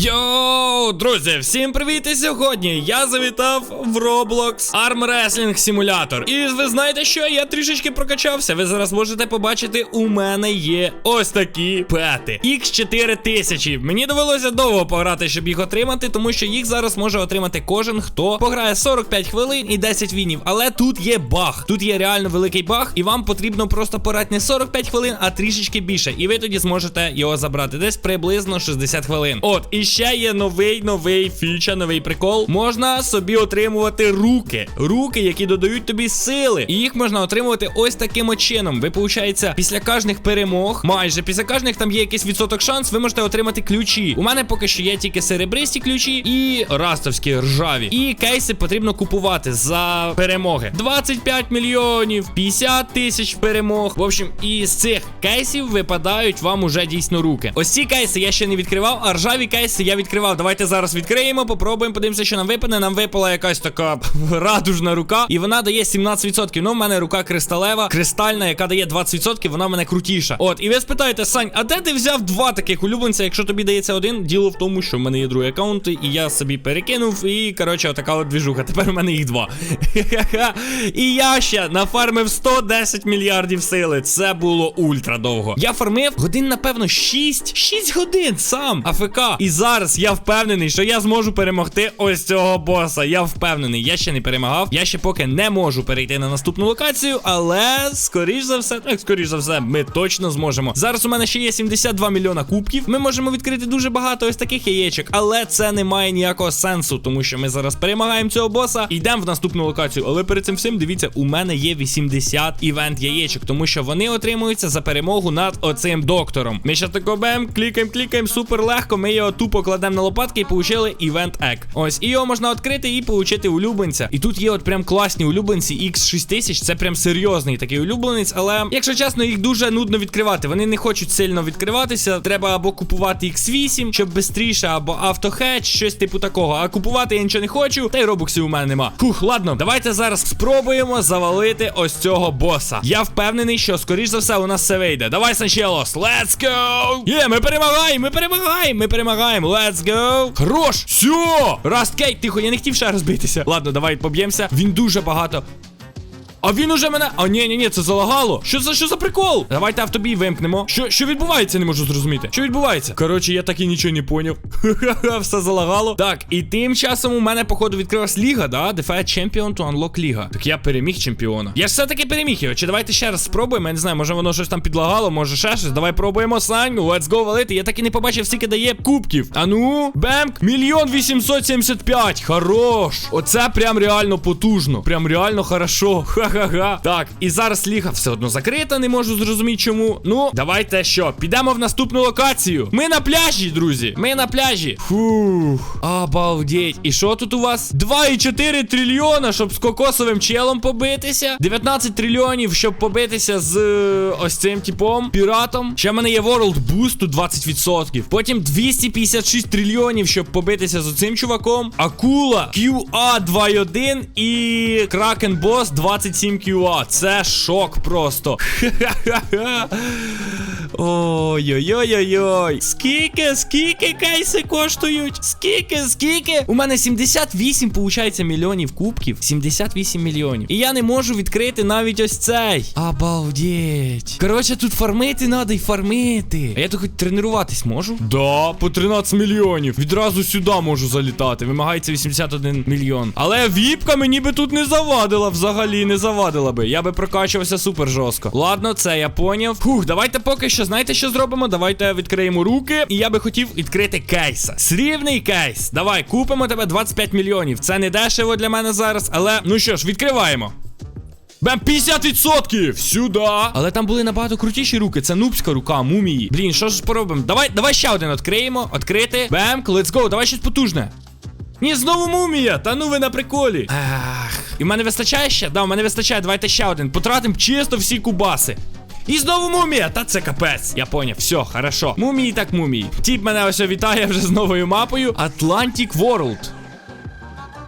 Yo! Йоу, друзі, всім привіт! І сьогодні я завітав в Roblox Arm Wrestling Simulator. І ви знаєте що? Я трішечки прокачався. Ви зараз можете побачити, у мене є ось такі пети. X4000. Мені довелося довго пограти, щоб їх отримати, тому що їх зараз може отримати кожен, хто пограє 45 хвилин і 10 вінів. Але тут є баг. Тут є реально великий баг, і вам потрібно просто порати не 45 хвилин, а трішечки більше. І ви тоді зможете його забрати десь приблизно 60 хвилин. От, і ще є новий новий фіча, новий прикол. Можна собі отримувати руки. Руки, які додають тобі сили. І їх можна отримувати ось таким чином. Ви, виходить, після кожних перемог, майже після кожних там є якийсь відсоток шанс, ви можете отримати ключі. У мене поки що є тільки серебристі ключі і растовські ржаві. І кейси потрібно купувати за перемоги. 25 мільйонів, 50 тисяч перемог. В общем, із цих кейсів випадають вам уже дійсно руки. Ось ці кейси я ще не відкривав, а ржаві кейси я відкривав. Давайте зараз відкриємо, попробуємо, подивимося, що нам випаде. Нам випала якась така радужна рука, і вона дає 17%. Ну, в мене рука кристалева, кристальна, яка дає 20%, вона в мене крутіша. От, і ви спитаєте, Сань, а де ти взяв два таких улюбленця, якщо тобі дається один? Діло в тому, що в мене є другий аккаунт, і я собі перекинув, і коротше, отака от двіжуха. Тепер у мене їх два. І я ще нафармив 110 мільярдів сили. Це було ультра довго. Я фармив годин, напевно, 6. 6 годин сам. АФК. І зараз я впевнений, що я зможу перемогти ось цього боса. Я впевнений, я ще не перемагав. Я ще поки не можу перейти на наступну локацію, але скоріш за все, так, скоріш за все, ми точно зможемо. Зараз у мене ще є 72 мільйона кубків. Ми можемо відкрити дуже багато ось таких яєчок, але це не має ніякого сенсу, тому що ми зараз перемагаємо цього боса йдемо в наступну локацію. Але перед цим всім дивіться, у мене є 80 івент яєчок, тому що вони отримуються за перемогу над оцим доктором. Ми ще тако бем, клікаємо, клікаємо, супер легко. Ми його тупо кладемо на лопатки і получили івент ек. Ось, і його можна відкрити і получити улюбленця. І тут є от прям класні улюбленці X6000. Це прям серйозний такий улюбленець. Але, якщо чесно, їх дуже нудно відкривати. Вони не хочуть сильно відкриватися. Треба або купувати X8, щоб швидше, або автохедж, щось типу такого. А купувати я нічого не хочу, та й робоксів у мене нема. Хух, ладно, давайте зараз спробуємо завалити ось цього боса. Я впевнений, що скоріш за все у нас все вийде. Давай, Санчелос, let's go! Є, ми перемагаємо, ми перемагаємо, ми перемагаємо. Let's go! Хорош! Все! Раз, Кейт, тихо, я не хотів ще розбитися. Ладно, давай поб'ємося. Він дуже багато. А він уже мене. А ні, ні, ні, це залагало. Що за що за прикол? Давайте автобій вимкнемо. Що що відбувається, не можу зрозуміти. Що відбувається? Коротше, я так і нічого не поняв. Ха-ха-ха, все залагало. Так, і тим часом у мене, походу, відкрилась ліга, да? Defeat Champion to Unlock ліга. Так я переміг чемпіона. Я ж все-таки переміг його. Чи давайте ще раз спробуємо? Я не знаю, може воно щось там підлагало, може ще щось. Давай пробуємо Сань. Let's go валити. Я так і не побачив, скільки дає кубків. А ну, бемк, мільйон вісімсот сімдесят п'ять. Хорош. Оце прям реально потужно. Прям реально хорошо. Ха-ха-ха. Так, і зараз ліга все одно закрита, не можу зрозуміти чому. Ну, давайте що, підемо в наступну локацію. Ми на пляжі, друзі. Ми на пляжі. Фух. Обалдеть. І що тут у вас? 2,4 трильйона, щоб з кокосовим челом побитися. 19 трильйонів, щоб побитися з е, ось цим типом, піратом. Ще в мене є World Boost тут 20%. Потім 256 трильйонів, щоб побитися з оцим чуваком. Акула QA 2.1 і Кракен Бос 27 QA. Це шок просто. Ха-ха-ха. Ой-ой-ой-ой-ой. Скільки, скільки кейси коштують? Скільки, скільки? У мене 78, получається, мільйонів кубків. 78 мільйонів. І я не можу відкрити навіть ось цей. Обалдеть. Коротше, тут фармити треба і фармити. А я тут хоч тренуватись можу? Да, по 13 мільйонів. Відразу сюди можу залітати. Вимагається 81 мільйон. Але віпка мені би тут не завадила. Взагалі не завадила би. Я би прокачувався супер жорстко. Ладно, це я поняв. Фух, давайте поки що, знаєте, що зробимо? Давайте відкриємо руки. І я би хотів відкрити кейса. Срібний кейс. Давай, купимо тебе 25 мільйонів. Це не дешево для мене зараз, але ну що ж, відкриваємо. Бем 50%! Сюди! Але там були набагато крутіші руки. Це нубська рука, мумії. Блін, що ж поробимо? Давай, давай ще один відкриємо. Відкрити. Бем, let's go, давай щось потужне. Ні, знову мумія! Та ну ви на приколі. Ах. І в мене вистачає ще? Да, в мене вистачає, давайте ще один. Потратимо чисто всі кубаси. І знову мумія! Та це капець. Я поняв, все, хорошо. Мумії так мумії. Тіп мене ось вітає вже з новою мапою. Atlantic World.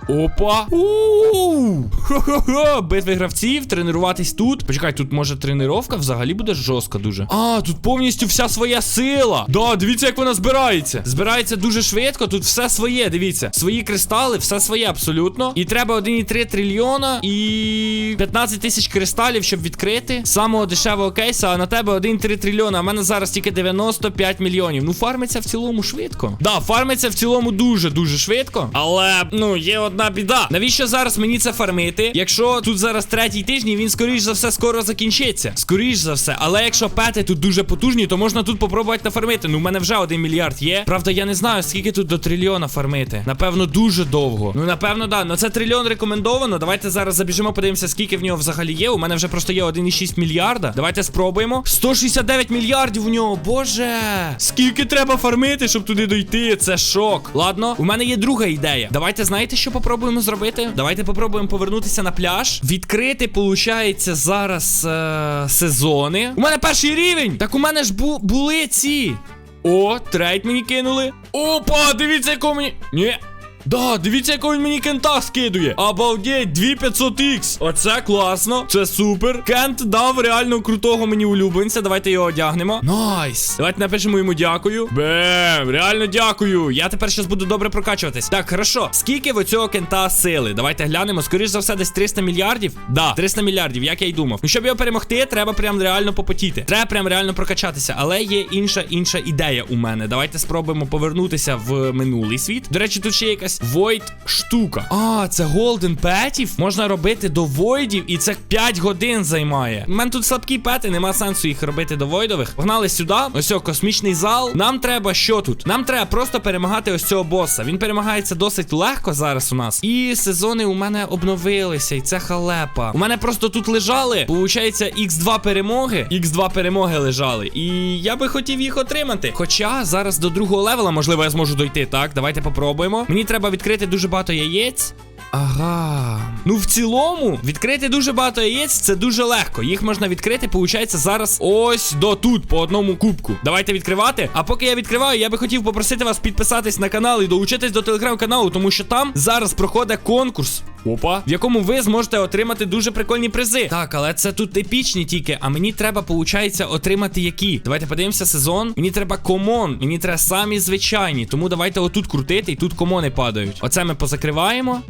Опа. Ууу. Хо-хо-хо. Битви гравців, тренуватись тут. Почекай, тут може тренировка взагалі буде жорстка дуже. А, тут повністю вся своя сила. Да, дивіться, як вона збирається. Збирається дуже швидко. Тут все своє, дивіться. Свої кристали, все своє абсолютно. І треба 1,3 трильйона і 15 тисяч кристалів, щоб відкрити. Самого дешевого кейса, а на тебе 1,3 трильйона. А в мене зараз тільки 95 мільйонів. Ну, фармиться в цілому швидко. Да, фармиться в цілому дуже-дуже швидко. Але, ну, є одна біда. Навіщо зараз мені це фармити? Якщо тут зараз третій тиждень, він скоріш за все скоро закінчиться. Скоріш за все. Але якщо пети тут дуже потужні, то можна тут попробувати нафармити. Ну, в мене вже один мільярд є. Правда, я не знаю, скільки тут до трильйона фармити. Напевно, дуже довго. Ну, напевно, да. Ну це трильйон рекомендовано. Давайте зараз забіжимо, подивимося, скільки в нього взагалі є. У мене вже просто є 1,6 мільярда. Давайте спробуємо. 169 мільярдів у нього. Боже. Скільки треба фармити, щоб туди дойти? Це шок. Ладно, у мене є друга ідея. Давайте знаєте, що попробуємо зробити? Давайте попробуємо повернутися на пляж. Відкрити, получається, зараз е сезони. У мене перший рівень. Так у мене ж бу були ці. О, трейд мені кинули. Опа, дивіться, якого мені. Ні. Да, дивіться, якого він мені кента скидує. Обалдеть, 2500Х. Оце класно. Це супер. Кент дав реально крутого мені улюбленця. Давайте його одягнемо. Найс. Давайте напишемо йому дякую. Бем, реально дякую. Я тепер щас буду добре прокачуватись. Так, хорошо. Скільки в цього кента сили? Давайте глянемо. Скоріш за все, десь 300 мільярдів. Да, 300 мільярдів, як я й думав. Ну, щоб його перемогти, треба прям реально попотіти. Треба прям реально прокачатися. Але є інша інша ідея у мене. Давайте спробуємо повернутися в минулий світ. До речі, тут ще є якась Void штука. А, це Golden Петів. Можна робити до Войдів, і це 5 годин займає. У мене тут слабкі пети, нема сенсу їх робити до Войдових. Погнали сюди. Ось о, космічний зал. Нам треба що тут? Нам треба просто перемагати ось цього боса. Він перемагається досить легко зараз у нас. І сезони у мене обновилися, і це халепа. У мене просто тут лежали, получається, X2 перемоги. X2 перемоги лежали. І я би хотів їх отримати. Хоча зараз до другого левела, можливо, я зможу дойти. Так, давайте попробуємо. Мені треба відкрити дуже багато яєць. Ага. Ну, в цілому, відкрити дуже багато яєць це дуже легко. Їх можна відкрити, получається, зараз ось до тут, по одному кубку. Давайте відкривати. А поки я відкриваю, я би хотів попросити вас підписатись на канал і долучитись до телеграм-каналу, тому що там зараз проходить конкурс. Опа, в якому ви зможете отримати дуже прикольні призи. Так, але це тут епічні тільки. А мені треба, получається, отримати які. Давайте подивимося сезон. Мені треба комон. Мені треба самі звичайні. Тому давайте отут крутити, і тут комони падають. Оце ми позакриваємо.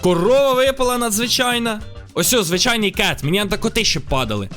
Корова випала надзвичайна. Ось, о, звичайний кет. Мені треба коти щоб падали.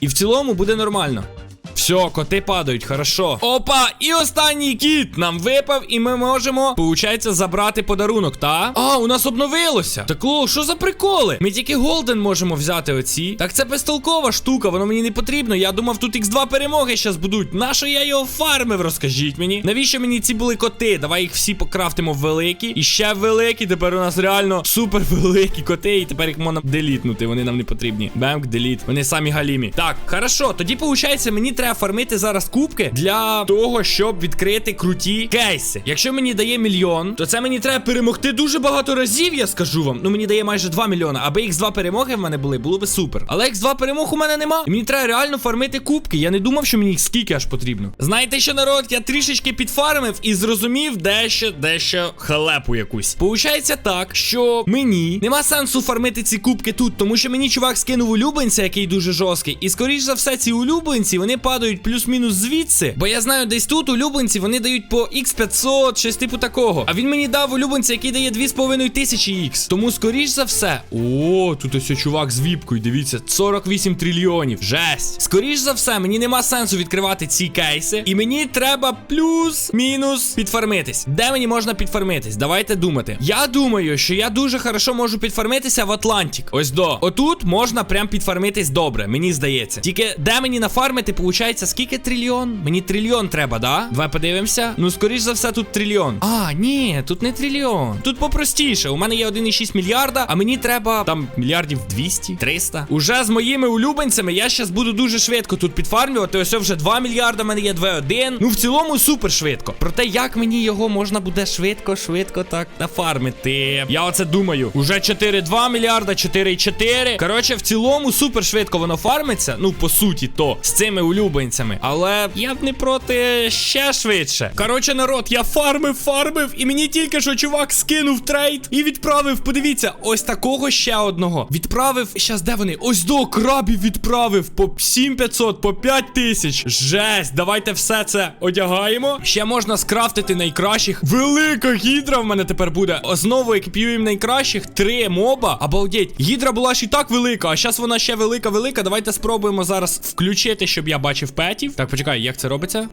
І в цілому буде нормально. Все, коти падають, хорошо. Опа, і останній кіт нам випав, і ми можемо, получається, забрати подарунок, та? А, у нас обновилося. Так лол, що за приколи? Ми тільки голден можемо взяти оці. Так це безтолкова штука, воно мені не потрібно. Я думав, тут X2 перемоги зараз будуть. Нащо я його фармив, розкажіть мені? Навіщо мені ці були коти? Давай їх всі покрафтимо в великі. І ще великі. Тепер у нас реально супер великі коти. І тепер їх можна делітнути. Вони нам не потрібні. Бемк, деліт. Вони самі галімі. Так, хорошо. Тоді, виходить, мені треба фармити зараз кубки для того, щоб відкрити круті кейси. Якщо мені дає мільйон, то це мені треба перемогти дуже багато разів, я скажу вам. Ну мені дає майже 2 мільйона. Аби X2 перемоги в мене були, було би супер. Але X2 перемог у мене нема. І мені треба реально фармити кубки. Я не думав, що мені їх скільки аж потрібно. Знаєте що, народ? Я трішечки підфармив і зрозумів дещо, дещо халепу якусь. Получається так, що мені нема сенсу фармити ці кубки тут, тому що мені чувак скинув улюбленця, який дуже жорсткий. І скоріш за все, ці улюбленці вони падають плюс-мінус звідси. Бо я знаю, десь тут улюбленці вони дають по X500, щось типу такого. А він мені дав улюбленця, який дає 2,5 тисячі X. Тому скоріш за все. О, тут ось чувак з віпкою, дивіться, 48 трильйонів. Жесть. Скоріш за все, мені нема сенсу відкривати ці кейси. І мені треба плюс-мінус підфармитись. Де мені можна підфармитись? Давайте думати. Я думаю, що я дуже хорошо можу підфармитися в Атлантик. Ось до. Отут можна прям підфармитись добре, мені здається. Тільки де мені нафармити, виходить, скільки трильйон? Мені трильйон треба, да? Давай подивимося. Ну, скоріш за все, тут трильйон. А, ні, тут не трильйон. Тут попростіше. У мене є 1,6 мільярда, а мені треба там мільярдів 200, 300. Уже з моїми улюбленцями я зараз буду дуже швидко тут підфармлювати. Ось вже 2 мільярда, в мене є 2,1. Ну, в цілому супер швидко. Проте, як мені його можна буде швидко, швидко так нафармити. Я оце думаю. Уже 4,2 мільярда, 4,4. Коротше, в цілому супер швидко воно фармиться. Ну, по суті, то з цими улюбленцями улюбленцями. Але я б не проти ще швидше. Коротше, народ, я фармив, фармив, і мені тільки що чувак скинув трейд і відправив. Подивіться, ось такого ще одного. Відправив. Щас, де вони? Ось до крабів відправив по 7500, по 5000. Жесть, давайте все це одягаємо. Ще можна скрафтити найкращих. Велика гідра в мене тепер буде. Знову екіпіюємо найкращих. Три моба. Обалдеть. Гідра була ж і так велика, а зараз вона ще велика, велика. Давайте спробуємо зараз включити, щоб я бачив петів. Так, почекай, як це робиться?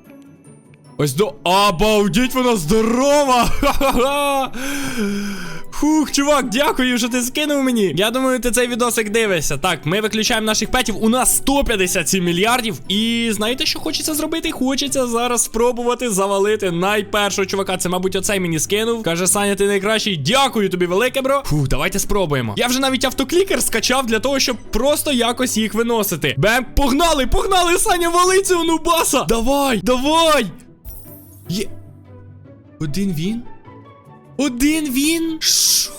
Ось до. Обалдіть, вона здорова! Ха-ха-ха! Фух, чувак, дякую, що ти скинув мені. Я думаю, ти цей відосик дивишся. Так, ми виключаємо наших петів. У нас 157 мільярдів. І знаєте, що хочеться зробити? Хочеться зараз спробувати завалити найпершого чувака. Це, мабуть, оцей мені скинув. Каже, Саня, ти найкращий. Дякую тобі, велике, бро. Фух, давайте спробуємо. Я вже навіть автоклікер скачав для того, щоб просто якось їх виносити. Бем, погнали, погнали, Саня, вали цього нубаса. Давай, давай. Є. Один він? Один він? Що?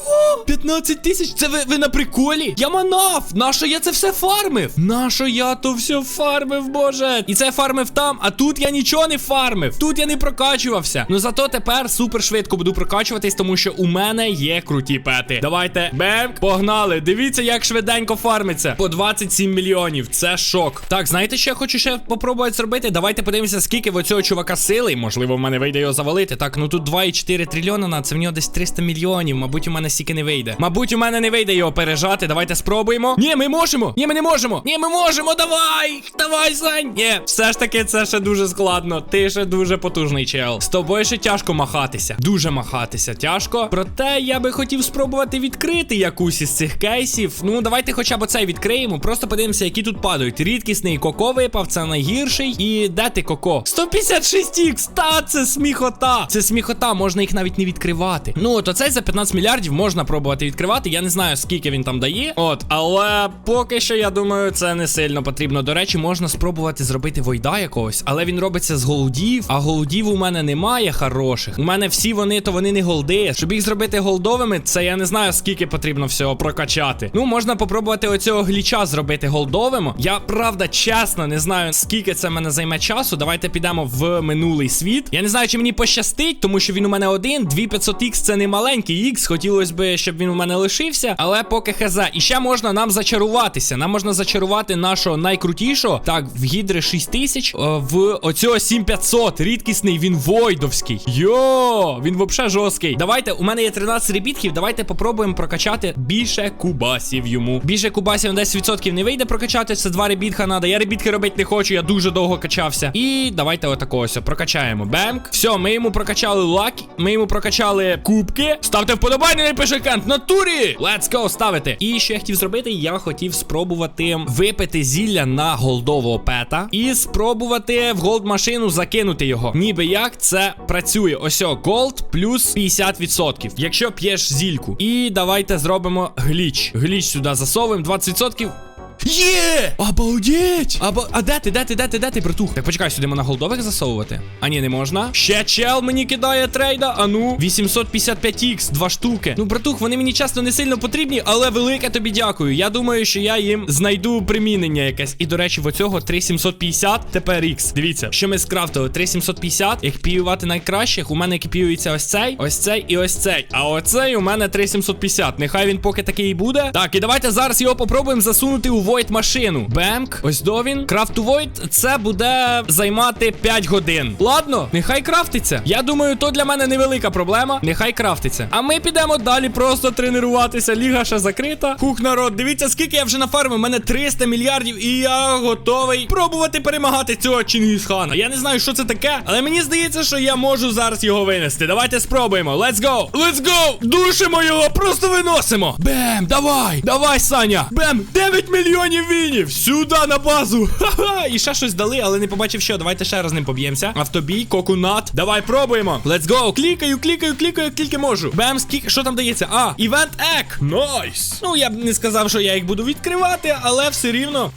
15 тисяч? Це ви, ви на приколі? Я манав! Нащо я це все фармив? Нащо я то все фармив, боже? І це фармив там, а тут я нічого не фармив. Тут я не прокачувався. Ну зато тепер супер швидко буду прокачуватись, тому що у мене є круті пети. Давайте, бем, погнали. Дивіться, як швиденько фармиться. По 27 мільйонів. Це шок. Так, знаєте, що я хочу ще попробувати зробити? Давайте подивимося, скільки в оцього чувака сили. Можливо, в мене вийде його завалити. Так, ну тут 2,4 трильйона на це в нього десь 300 мільйонів. Мабуть, у мене стільки не вийде. Мабуть, у мене не вийде його пережати. Давайте спробуємо. Ні, ми можемо. Ні, ми не можемо. Ні, ми можемо. Давай. Давай, Сань. Ні, все ж таки, це ще дуже складно. Ти ще дуже потужний чел. З тобою ще тяжко махатися. Дуже махатися. Тяжко. Проте я би хотів спробувати відкрити якусь із цих кейсів. Ну, давайте хоча б цей відкриємо. Просто подивимося, які тут падають. Рідкісний коко випав, це найгірший. І де ти коко? 156 ікс. Та це сміхота. Це сміхота, можна їх навіть не відкривати. Ну, от оцей за 15 мільярдів можна пробувати відкривати. Я не знаю, скільки він там дає. От, але поки що, я думаю, це не сильно потрібно. До речі, можна спробувати зробити войда якогось, але він робиться з голдів, а голдів у мене немає хороших. У мене всі вони, то вони не голди. Щоб їх зробити голдовими, це я не знаю, скільки потрібно всього прокачати. Ну, можна попробувати оцього гліча зробити голдовим. Я правда чесно не знаю, скільки це мене займе часу. Давайте підемо в минулий світ. Я не знаю, чи мені пощастить, тому що він у мене один. 2500 х це не маленький х. Хотілося б, щоб він у мене лишився, але поки хз. І ще можна нам зачаруватися. Нам можна зачарувати нашого найкрутішого. Так, в гідри 6000, е, в оцього 7500. Рідкісний, він войдовський. Йо, він взагалі жорсткий. Давайте, у мене є 13 ребітків. Давайте попробуємо прокачати більше кубасів йому. Більше кубасів на 10% не вийде прокачати. Це два ребітка треба. Я ребітки робити не хочу, я дуже довго качався. І давайте отакого ось прокачаємо. Бемк. Все, ми йому прокачали лаки, ми йому прокачали кубки. Ставте вподобайне, не пише кент. В Натурі! Let's go, ставити. І що я хотів зробити? Я хотів спробувати випити зілля на голдового пета і спробувати в голд машину закинути його. Ніби як це працює. Ось голд плюс 50%. Якщо п'єш зільку. І давайте зробимо гліч. Гліч сюди засовуємо 20%. Є! Обалдеть! Або... А де ти, де ти, де ти, де ти, братух? Так почекай, сюди на голдових засовувати. А ні, не можна. Ще чел мені кидає трейда. А ну, 855х, два штуки. Ну, братух, вони мені часто не сильно потрібні, але велике тобі дякую. Я думаю, що я їм знайду примінення якесь. І, до речі, в оцього 3750 тепер Х. Дивіться, що ми скрафтили. 3750. Екіпіювати найкращих. У мене екіпіюється ось цей, ось цей і ось цей. А оцей у мене 3750. Нехай він поки такий і буде. Так, і давайте зараз його попробуємо засунути у Void машину. Бемк, ось до він. Крафт у Void це буде займати 5 годин. Ладно, нехай крафтиться. Я думаю, то для мене невелика проблема. Нехай крафтиться. А ми підемо далі просто тренуватися. Ліга ще закрита. Хух, народ, дивіться, скільки я вже нафармив. У мене 300 мільярдів, і я готовий пробувати перемагати цього Чингісхана. Я не знаю, що це таке, але мені здається, що я можу зараз його винести. Давайте спробуємо. Let's go! Let's go! Душимо його, просто виносимо. Бем, давай! Давай, Саня! Бем! 9 мільйонів вінів! Сюди на базу! Ха-ха! І ще щось дали, але не побачив що. Давайте ще раз з ним поб'ємося. Автобій, кокунат. Давай пробуємо. Let's go! Клікаю, клікаю, клікаю, як тільки можу. Бем, скільки. Що там дається? А, івент ек! Найс! Ну, я б не сказав, що я їх буду відкривати, але все рівно.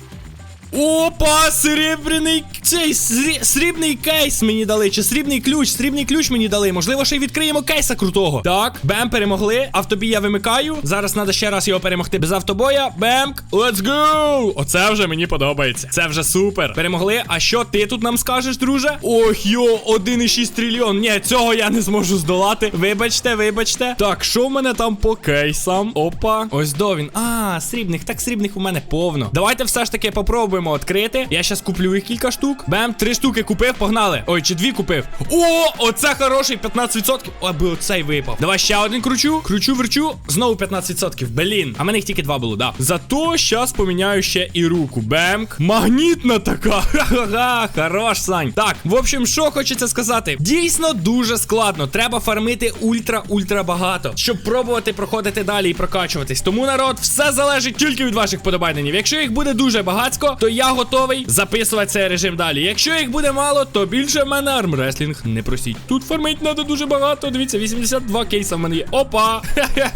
Опа, серебряний цей срі- срібний кейс мені дали. Чи срібний ключ? Срібний ключ мені дали. Можливо, ще й відкриємо кейса крутого. Так, бем, перемогли. Автобій я вимикаю. Зараз треба ще раз його перемогти без автобоя. Бемк. Let's go! Оце вже мені подобається. Це вже супер. Перемогли. А що ти тут нам скажеш, друже? Ох, йо, 1,6 трильйон. Ні, цього я не зможу здолати. Вибачте, вибачте. Так, що в мене там по кейсам? Опа. Ось до він. А, срібних. Так срібних у мене повно. Давайте все ж таки попробуємо відкрити. Я щас куплю їх кілька штук. Бем, три штуки купив, погнали. Ой, чи дві купив. О, оце хороший 15%. Аби оцей випав. Давай ще один кручу. Кручу, верчу. Знову 15%. Блін. А мене їх тільки два було, да. Зато щас поміняю ще і руку. Бемк. Магнітна така. Ха-ха-ха. Хорош, Сань. Так, в общем, що хочеться сказати. Дійсно дуже складно. Треба фармити ультра-ультра багато, щоб пробувати проходити далі і прокачуватись. Тому народ, все залежить тільки від ваших подобайденів. Якщо їх буде дуже багацько, то я готовий записувати цей режим далі. Якщо їх буде мало, то більше в мене армреслінг не просіть. Тут фармить треба дуже багато. Дивіться, 82 кейса в мене є. Опа!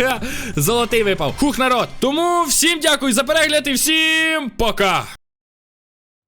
Золотий випав. Хух, народ. Тому всім дякую за перегляд і всім пока.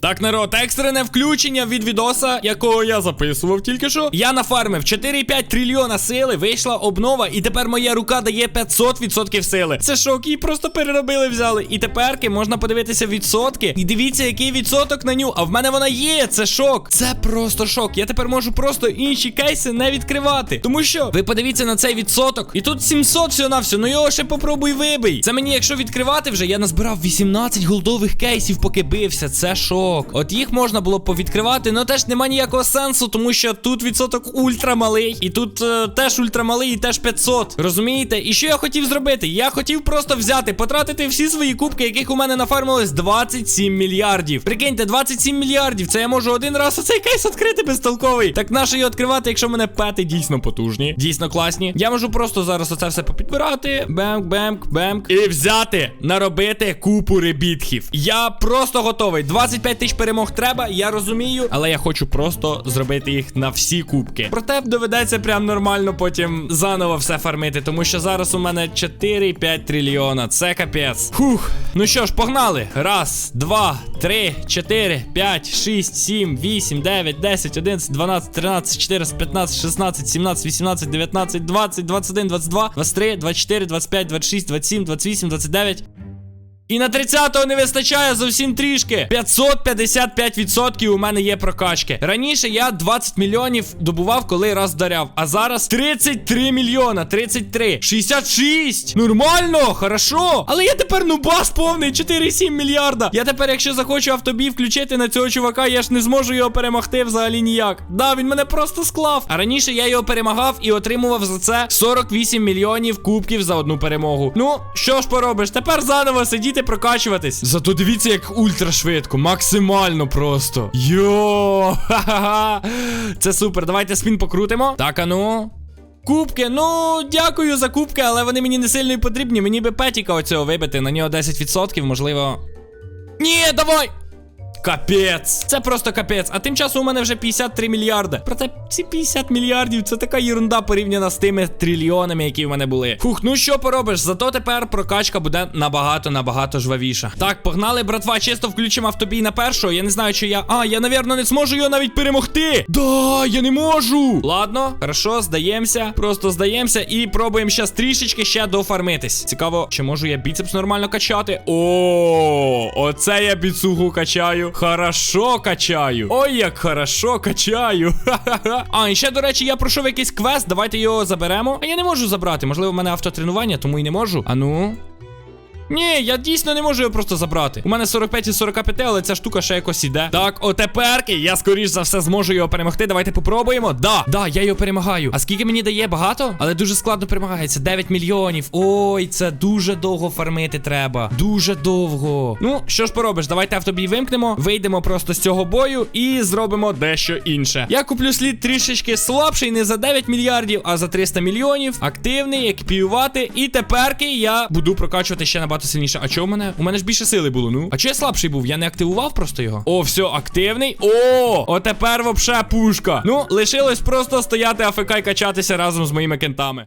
Так, народ, екстрене включення від відоса, якого я записував тільки що. Я нафармив 4,5 трильйона сили, вийшла обнова, і тепер моя рука дає 500% сили. Це шок, її просто переробили, взяли. І теперки можна подивитися відсотки. І дивіться, який відсоток на ню. А в мене вона є. Це шок. Це просто шок. Я тепер можу просто інші кейси не відкривати. Тому що ви подивіться на цей відсоток. І тут 700 всього на все. Ну його ще попробуй вибий. Це мені, якщо відкривати вже, я назбирав 18 голдових кейсів, поки бився. Це шок. От їх можна було повідкривати, але теж нема ніякого сенсу, тому що тут відсоток ультра малий, і тут е, теж ультра малий, і теж 500. Розумієте? І що я хотів зробити? Я хотів просто взяти, потратити всі свої кубки, яких у мене нафармилось 27 мільярдів. Прикиньте, 27 мільярдів. Це я можу один раз оцей кейс відкрити безтолковий. Так нащо його відкривати, якщо мене пети дійсно потужні, дійсно класні. Я можу просто зараз оце все попідбирати. Бемк, бемк, бемк. І взяти, наробити купу ребітхів. Я просто готовий. 25 тисяч перемог треба, я розумію, але я хочу просто зробити їх на всі кубки. Проте доведеться прям нормально потім заново все фармити, тому що зараз у мене 4,5 трильйона. Це капець. Фух. Ну що ж, погнали. Раз, два, три, чотири, п'ять, шість, сім, вісім, дев'ять, десять, одинадцять, дванадцять, тринадцять, чотирнадцять, п'ятнадцять, шістнадцять, сімнадцять, вісімнадцять, дев'ятнадцять, двадцять, двадцять один, двадцять два, двадцять три, двадцять чотири, двадцять п'ять, двадцять шість, двадцять сім, двадцять вісім, двадцять дев'ять. І на 30-го не вистачає зовсім трішки. 555% у мене є прокачки. Раніше я 20 мільйонів добував, коли раз вдаряв. А зараз 33 мільйона, 33, 66. Нормально, хорошо. Але я тепер нубас повний 4,7 мільярда. Я тепер, якщо захочу автобій включити на цього чувака, я ж не зможу його перемогти взагалі ніяк. Да, він мене просто склав. А раніше я його перемагав і отримував за це 48 мільйонів кубків за одну перемогу. Ну, що ж поробиш? Тепер заново сидіти прокачуватись. Зато дивіться, як ультра швидко, максимально просто. Йо! Ха-ха-ха. Це супер. Давайте спін покрутимо. Так, а ну. Кубки, ну дякую за кубки, але вони мені не сильно і потрібні. Мені би петіка оцього вибити, на нього 10%, можливо. Ні, давай! Капець, це просто капець. А тим часом у мене вже 53 мільярди. Проте ці 50 мільярдів це така єрунда порівняна з тими трильйонами, які в мене були. Фух, ну що поробиш? Зато тепер прокачка буде набагато набагато жвавіша. Так, погнали, братва, чисто включимо автобій на першого. Я не знаю, чи я. А, я, навірно, не зможу його навіть перемогти. Да, я не можу. Ладно, хорошо, здаємося. Просто здаємося і пробуємо ще трішечки ще дофармитись. Цікаво, чи можу я біцепс нормально качати? О, оце я біцугу качаю. Хорошо качаю. Ой, як хорошо качаю. А, і ще, до речі, я пройшов якийсь квест. Давайте його заберемо. А я не можу забрати. Можливо, в мене автотренування, тому і не можу. А ну. Ні, я дійсно не можу його просто забрати. У мене 45 із 45, але ця штука ще якось іде. Так, отеперки, я скоріш за все зможу його перемогти. Давайте попробуємо. Да, да, я його перемагаю. А скільки мені дає? Багато? Але дуже складно перемагається. 9 мільйонів. Ой, це дуже довго фармити треба. Дуже довго. Ну, що ж поробиш? Давайте автобій вимкнемо, вийдемо просто з цього бою і зробимо дещо інше. Я куплю слід трішечки слабший, не за 9 мільярдів, а за 300 мільйонів. Активний, екіпіювати. І теперки я буду прокачувати ще набагато сильніше. А чого в мене? У мене ж більше сили було. Ну. А чого я слабший був? Я не активував просто його. О, все, активний. О, отепер вообще пушка. Ну, лишилось просто стояти АФК і качатися разом з моїми кентами.